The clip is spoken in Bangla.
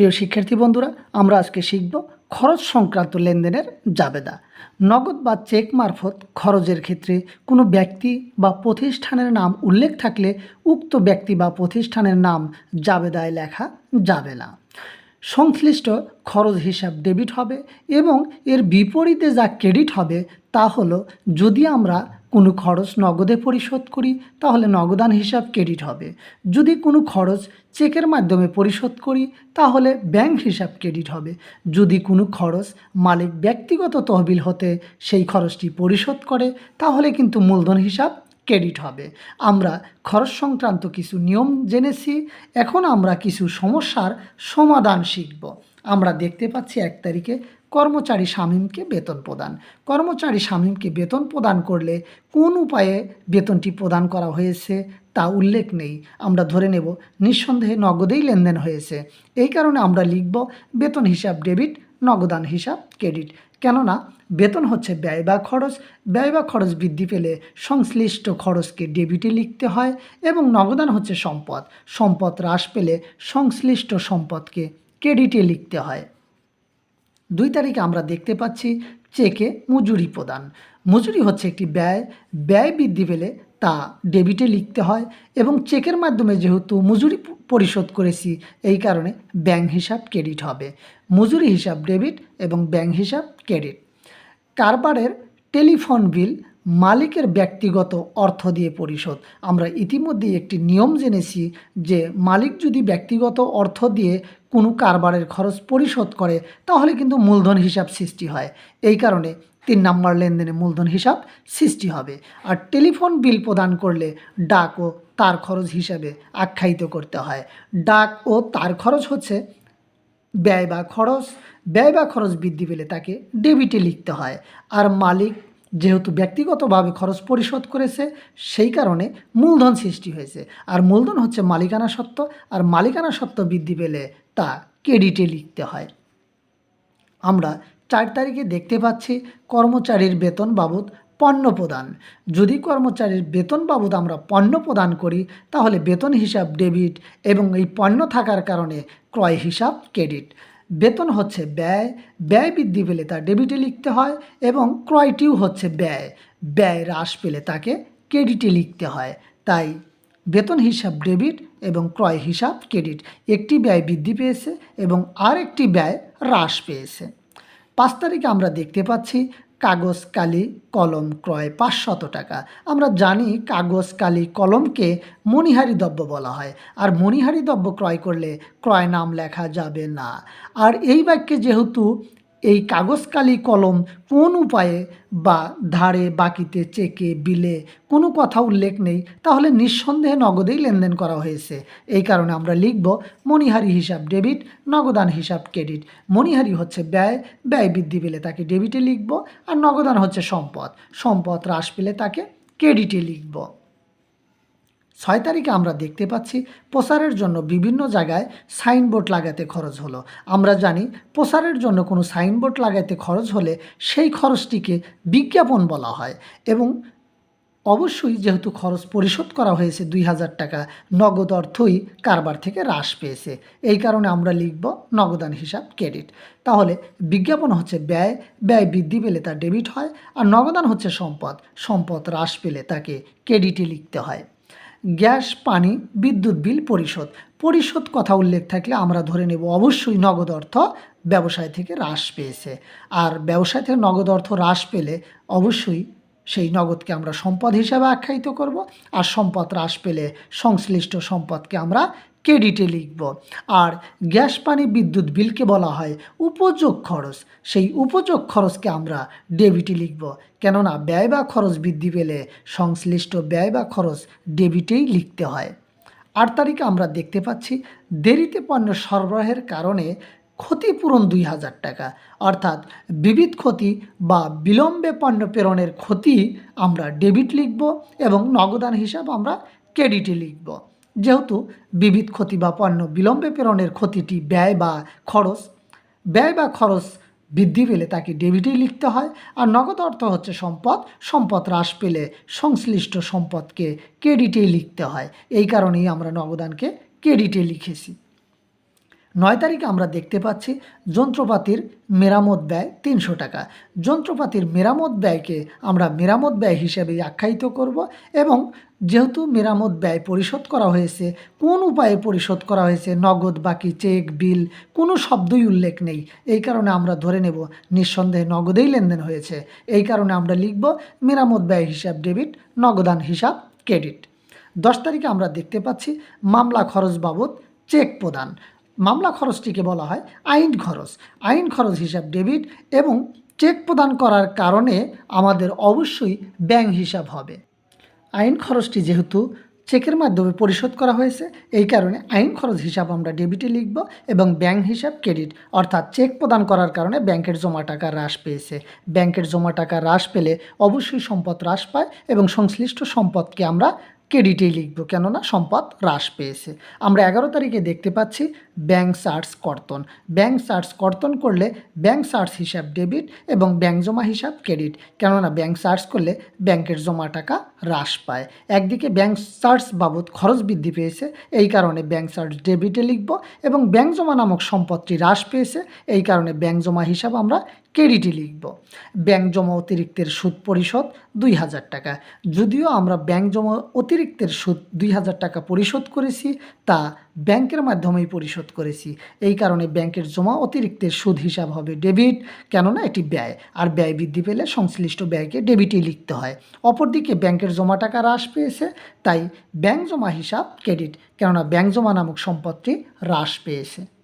প্রিয় শিক্ষার্থী বন্ধুরা, আমরা আজকে শিখব খরচ সংক্রান্ত লেনদেনের জাবেদা। নগদ বা চেক মারফত খরচের ক্ষেত্রে কোনো ব্যক্তি বা প্রতিষ্ঠানের নাম উল্লেখ থাকলে উক্ত ব্যক্তি বা প্রতিষ্ঠানের নাম জাবেদায় লেখা যাবে না। সংশ্লিষ্ট খরচ হিসাব ডেবিট হবে এবং এর বিপরীতে যা ক্রেডিট হবে তা হলো, যদি আমরা কোনো খরচ নগদে পরিশোধ করি, তাহলে নগদান হিসাব ক্রেডিট হবে। যদি কোনো খরচ চেকের মাধ্যমে পরিশোধ করি, তাহলে ব্যাংক হিসাব ক্রেডিট হবে। যদি কোনো খরচ মালিক ব্যক্তিগত তহবিল হতে সেই খরচটি পরিশোধ করে, তাহলে কিন্তু মূলধন হিসাব ক্রেডিট হবে। আমরা খরচ সংক্রান্ত কিছু নিয়ম জেনেছি, এখন আমরা কিছু সমস্যার সমাধান শিখব। আমরা দেখতে পাচ্ছি এক তারিখে কর্মচারী শামীমকে বেতন প্রদান। কর্মচারী শামীমকে বেতন প্রদান করলে কোন উপায়ে বেতনটি প্রদান করা হয়েছে তা উল্লেখ নেই। আমরা ধরে নেব, নিঃসন্দেহে নগদেই লেনদেন হয়েছে। এই কারণে আমরা লিখব বেতন হিসাব ডেবিট, নগদান হিসাব ক্রেডিট। কেননা, বেতন হচ্ছে ব্যয় বা খরচ। ব্যয় বা খরচ বৃদ্ধি পেলে সংশ্লিষ্ট খরচকে ডেবিটে লিখতে হয় এবং নগদান হচ্ছে সম্পদ। সম্পদ হ্রাস পেলে সংশ্লিষ্ট সম্পদকে ক্রেডিটে লিখতে হয়। দুই তারিখে আমরা দেখতে পাচ্ছি চেকে মজুরি প্রদান। মজুরি হচ্ছে একটি ব্যয় ব্যয় বৃদ্ধি পেলে তা ডেবিটে লিখতে হয় এবং চেকের মাধ্যমে যেহেতু মজুরি পরিশোধ করেছি, এই কারণে ব্যাংক হিসাব ক্রেডিট হবে। মজুরি হিসাব ডেবিট এবং ব্যাংক হিসাব ক্রেডিট। কারবারের টেলিফোন বিল মালিকের ব্যক্তিগত অর্থ দিয়ে পরিশোধ। আমরা ইতিমধ্যেই একটি নিয়ম জেনেছি যে মালিক যদি ব্যক্তিগত অর্থ দিয়ে কোনো কারবারের খরচ পরিশোধ করে, তাহলে কিন্তু মূলধন হিসাব সৃষ্টি হয়। এই কারণে তিন নম্বর লেনদেনে মূলধন হিসাব সৃষ্টি হবে। আর টেলিফোন বিল প্রদান করলে ডাক ও তার খরচ হিসাবে আখ্যায়িত করতে হয়। ডাক ও তার খরচ হচ্ছে ব্যয় বা খরচ। ব্যয় বা খরচ বৃদ্ধি পেলে তাকে ডেবিটে লিখতে হয়। আর মালিক যেহেতু ব্যক্তিগতভাবে খরচ পরিশোধ করেছে, সেই কারণে মূলধন সৃষ্টি হয়েছে। আর মূলধন হচ্ছে মালিকানা সত্ত্ব, আর মালিকানা সত্ত্ব বৃদ্ধি পেলে তা ক্রেডিটে লিখতে হয়। আমরা চার তারিখে দেখতে পাচ্ছি কর্মচারীর বেতন বাবদ পণ্য প্রদান। যদি কর্মচারীর বেতন বাবদ আমরা পণ্য প্রদান করি, তাহলে বেতন হিসাব ডেবিট এবং এই পণ্য থাকার কারণে ক্রয় হিসাব ক্রেডিট। বেতন হচ্ছে ব্যয় ব্যয় বৃদ্ধি পেলে তা ডেবিটে লিখতে হয় এবং ক্রয়টিও হচ্ছে ব্যয়। ব্যয় হ্রাস পেলে তাকে ক্রেডিটে লিখতে হয়। তাই বেতন হিসাব ডেবিট এবং ক্রয় হিসাব ক্রেডিট একটি ব্যয় বৃদ্ধি পেয়েছে এবং আর একটি ব্যয় হ্রাস পেয়েছে। পাঁচ তারিখে আমরা দেখতে পাচ্ছি কাগজ কালি কলম ক্রয় পাঁচশত টাকা। আমরা জানি কাগজ কালি কলমকে মণিহারি দ্রব্য বলা হয়। আর মণিহারি দ্রব্য ক্রয় করলে ক্রয় নাম লেখা যাবে না। আর এই বাক্যে যেহেতু এই কাগজ কালি কলম কোন উপায়ে বা ধারে বাকিতে চেকে, বিলে কোনো কথা উল্লেখ নেই, তাহলে নিঃসন্দেহে নগদেই লেনদেন করা হয়েছে। এই কারণে আমরা লিখব মণিহারি হিসাব ডেবিট, নগদান হিসাব ক্রেডিট। মণিহারি হচ্ছে ব্যয় ব্যয় বৃদ্ধি পেলে তাকে ডেবিটে লিখব, আর নগদান হচ্ছে সম্পদ। সম্পদ হ্রাস পেলে তাকে ক্রেডিটে লিখব। ছয় তারিখে আমরা দেখতে পাচ্ছি প্রচারের জন্য বিভিন্ন জায়গায় সাইনবোর্ড লাগাতে খরচ হলো। আমরা জানি প্রচারের জন্য কোনো সাইনবোর্ড লাগাতে খরচ হলে সেই খরচটিকে বিজ্ঞাপন বলা হয় এবং অবশ্যই যেহেতু খরচ পরিশোধ করা হয়েছে দুই হাজার টাকা, নগদ অর্থই কারবার থেকে হ্রাস পেয়েছে। এই কারণে আমরা লিখব নগদান হিসাব ক্রেডিট। তাহলে বিজ্ঞাপন হচ্ছে ব্যয় ব্যয় বৃদ্ধি পেলে তা ডেবিট হয়, আর নগদান হচ্ছে সম্পদ। সম্পদ হ্রাস পেলে তাকে ক্রেডিটে লিখতে হয়। গ্যাস, পানি, বিদ্যুৎ বিল, পরিশোধ। পরিশোধ কথা উল্লেখ থাকলে আমরা ধরে নেব অবশ্যই নগদ অর্থ ব্যবসায় থেকে হ্রাস পেয়েছে। আর ব্যবসায় থেকে নগদ অর্থ হ্রাস পেলে অবশ্যই সেই নগদকে আমরা সম্পদ হিসাবে আখ্যায়িত করব আর সম্পদ হ্রাস পেলে সংশ্লিষ্ট সম্পদকে আমরা ক্রেডিটে লিখব। আর গ্যাস, পানি, বিদ্যুৎ বিলকে বলা হয় উপযোগ খরচ। সেই উপযোগ খরচকে আমরা ডেবিটে লিখব। কেননা ব্যয় বা খরচ বৃদ্ধি পেলে সংশ্লিষ্ট ব্যয় বা খরচ ডেবিটেই লিখতে হয়। আট তারিখে আমরা দেখতে পাচ্ছি দেরিতে পণ্য সরবরাহের কারণে ক্ষতিপূরণ দুই হাজার টাকা। অর্থাৎ বিবিধ ক্ষতি বা বিলম্বে পণ্য প্রেরণের ক্ষতি আমরা ডেবিট লিখব এবং নগদান হিসাব আমরা ক্রেডিটে লিখব। যেহেতু বিবিধ ক্ষতি বা পণ্য বিলম্বে প্রেরণের ক্ষতিটি ব্যয় বা খরচ, ব্যয় বা খরচ বৃদ্ধি পেলে তাকে ডেবিটেই লিখতে হয় আর নগদ অর্থ হচ্ছে সম্পদ সম্পদ হ্রাস পেলে সংশ্লিষ্ট সম্পদকে ক্রেডিটেই লিখতে হয়। এই কারণেই আমরা নগদানকে ক্রেডিটে লিখেছি। নয় তারিখে আমরা দেখতে পাচ্ছি যন্ত্রপাতির মেরামত ব্যয় তিনশো টাকা। যন্ত্রপাতির মেরামত ব্যয়কে আমরা মেরামত ব্যয় হিসেবে আখ্যায়িত করব এবং যেহেতু মেরামত ব্যয় পরিশোধ করা হয়েছে, কোন উপায়ে পরিশোধ করা হয়েছে, নগদ, বাকি চেক, বিল, কোনো শব্দই উল্লেখ নেই। এই কারণে আমরা ধরে নেব, নিঃসন্দেহে নগদেই লেনদেন হয়েছে। এই কারণে আমরা লিখব, মেরামত ব্যয় হিসাব ডেবিট, নগদান হিসাব ক্রেডিট। দশ তারিখে আমরা দেখতে পাচ্ছি, মামলা খরচ বাবদ চেক প্রদান। মামলা খরচটিকে বলা হয় আইন খরচ। আইন খরচ হিসাব ডেবিট এবং চেক প্রদান করার কারণে আমাদের অবশ্যই ব্যাংক হিসাব হবে। আইন খরচটি যেহেতু চেকের মাধ্যমে পরিশোধ করা হয়েছে, এই কারণে আইন খরচ হিসাব আমরা ডেবিটে লিখব এবং ব্যাংক হিসাব ক্রেডিট, অর্থাৎ চেক প্রদান করার কারণে ব্যাংকের জমা টাকা হ্রাস পেয়েছে। ব্যাংকের জমা টাকা হ্রাস পেলে অবশ্যই সম্পদ হ্রাস পায় এবং সংশ্লিষ্ট সম্পদকে আমরা ক্রেডিটেই লিখব? কেননা সম্পদ হ্রাস পেয়েছে। আমরা এগারো তারিখে দেখতে পাচ্ছি ব্যাংক চার্জ কর্তন। ব্যাংক চার্জ কর্তন করলে ব্যাংক চার্জ হিসাব ডেবিট এবং ব্যাংক জমা হিসাব ক্রেডিট। কেননা ব্যাংক চার্জ করলে ব্যাংকের জমা টাকা হ্রাস পায়। একদিকে ব্যাংক চার্জ বাবদ খরচ বৃদ্ধি পেয়েছে, এই কারণে ব্যাংক চার্জ ডেবিটে লিখব এবং ব্যাংক জমা নামক সম্পদটি হ্রাস পেয়েছে, এই কারণে ব্যাংক জমা হিসাব আমরা ক্রেডিটই লিখব। ব্যাংক জমা অতিরিক্তের সুদ পরিশোধ দুই হাজার টাকা। যদিও আমরা ব্যাংক জমা অতিরিক্তের সুদ দুই হাজার টাকা পরিশোধ করেছি, তা ব্যাংকের মাধ্যমেই পরিশোধ করেছি। এই কারণে ব্যাংকের জমা অতিরিক্তের সুদ হিসাব হবে ডেবিট, কেননা এটি ব্যয়। আর ব্যয় বৃদ্ধি পেলে সংশ্লিষ্ট ব্যয়কে ডেবিটই লিখতে হয়। অপরদিকে ব্যাংকের জমা টাকা হ্রাস পেয়েছে, তাই ব্যাংক জমা হিসাব ক্রেডিট, কেননা ব্যাংক জমা নামক সম্পদটি হ্রাস পেয়েছে।